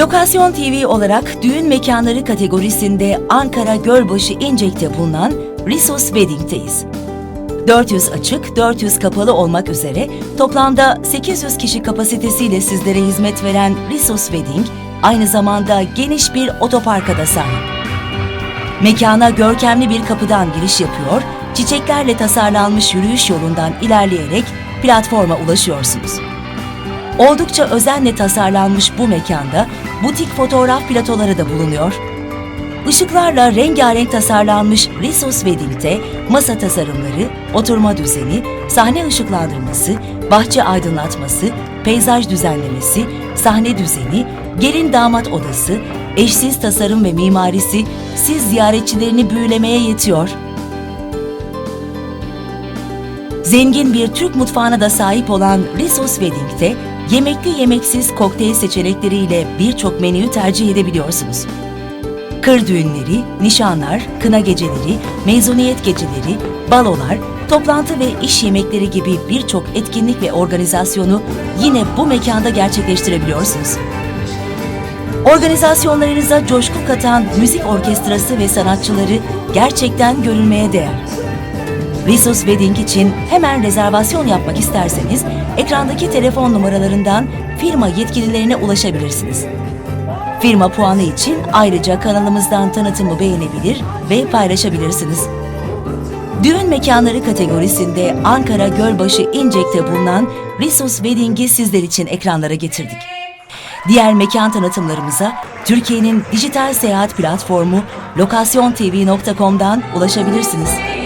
Lokasyon TV olarak düğün mekanları kategorisinde Ankara Gölbaşı İncek'te bulunan Risos Wedding'teyiz. 400 açık, 400 kapalı olmak üzere toplamda 800 kişi kapasitesiyle sizlere hizmet veren Risos Wedding, aynı zamanda geniş bir otoparka da sahip. Mekana görkemli bir kapıdan giriş yapıyor, çiçeklerle tasarlanmış yürüyüş yolundan ilerleyerek platforma ulaşıyorsunuz. Oldukça özenle tasarlanmış bu mekanda butik fotoğraf platoları da bulunuyor. Işıklarla rengarenk tasarlanmış Risos Wedding'te masa tasarımları, oturma düzeni, sahne ışıklandırması, bahçe aydınlatması, peyzaj düzenlemesi, sahne düzeni, gelin damat odası, eşsiz tasarım ve mimarisi siz ziyaretçilerini büyülemeye yetiyor. Zengin bir Türk mutfağına da sahip olan Risos Wedding'te yemekli yemeksiz kokteyl seçenekleriyle birçok menüyü tercih edebiliyorsunuz. Kır düğünleri, nişanlar, kına geceleri, mezuniyet geceleri, balolar, toplantı ve iş yemekleri gibi birçok etkinlik ve organizasyonu yine bu mekanda gerçekleştirebiliyorsunuz. Organizasyonlarınıza coşku katan müzik orkestrası ve sanatçıları gerçekten görülmeye değer. Risos Wedding için hemen rezervasyon yapmak isterseniz ekrandaki telefon numaralarından firma yetkililerine ulaşabilirsiniz. Firma puanı için ayrıca kanalımızdan tanıtımı beğenebilir ve paylaşabilirsiniz. Düğün mekanları kategorisinde Ankara Gölbaşı İncek'te bulunan Risos Wedding'i sizler için ekranlara getirdik. Diğer mekan tanıtımlarımıza Türkiye'nin dijital seyahat platformu lokasyontv.com'dan ulaşabilirsiniz.